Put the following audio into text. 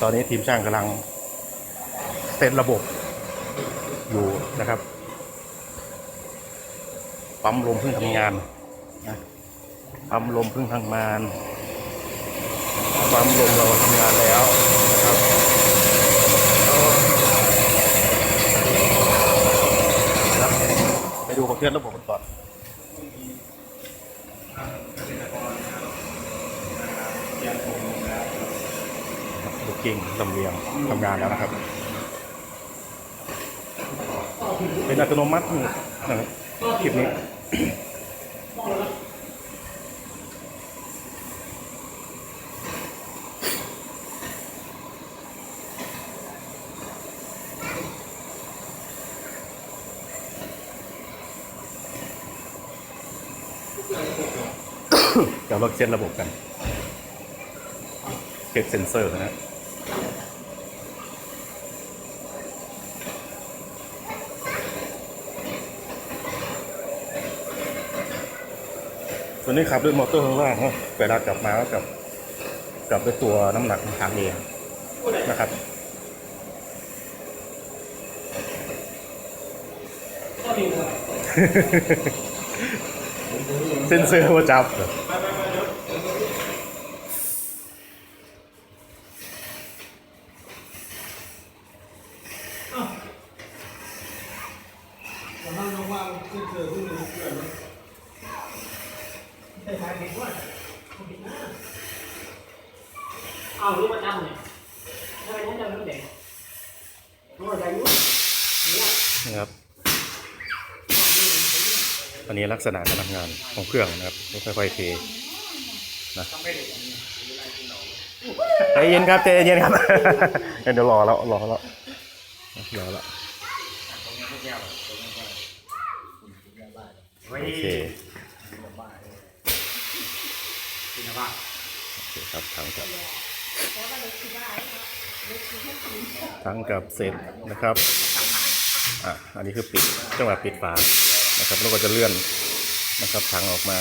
ตอนนี้ทีมช่างกำลังเซตระบบอยู่นะครับ ปั๊มลมเพิ่งทำงานนะปั๊มลมเพิ่งทำงาน ปั๊มลมเราทำงานแล้วนะครับเอาครับไปดูประเภทระบบกันก่อน ลู กิ้งลำเลียงทำงานแล้วนะครับ เป็นอัตโนมัตินะครับคลิปนี้เดี๋ยวเราเช็ดระบบกัน เช็คเซนเซอร์นะ ตัวนี้ขับด้วยมอเตอร์ข้างล่างเนอะเวลากลับมาก็กลับกลับด้วยตัวน้ำหนักของทางเองนะครับเซนเซอร์ว่าจับเหรอ ผมนั่ง ว่างๆขึ้นเจอขึ้นเลยเกินใช่ใช่ผิดด้วยผิดนะเอาลูกมาจำเนี่ยทำไมต้องจำลูกเด็กลูกอายุเนี่ยนะครับอันนี้ลักษณะการทำงานของเครื่องนะครับค่อยๆเทนะใจเย็นครับใจเย็นครับ เดี๋ยวรอแล้วรอแล้วรอแล้ว โอเคโอเคครับทั้งกับทั้งกับเสร็จนะครับอะอันนี้คือปิดจังหวะปิดฝานะครับแล้วก็จะเลื่อนนะครับถังออกมา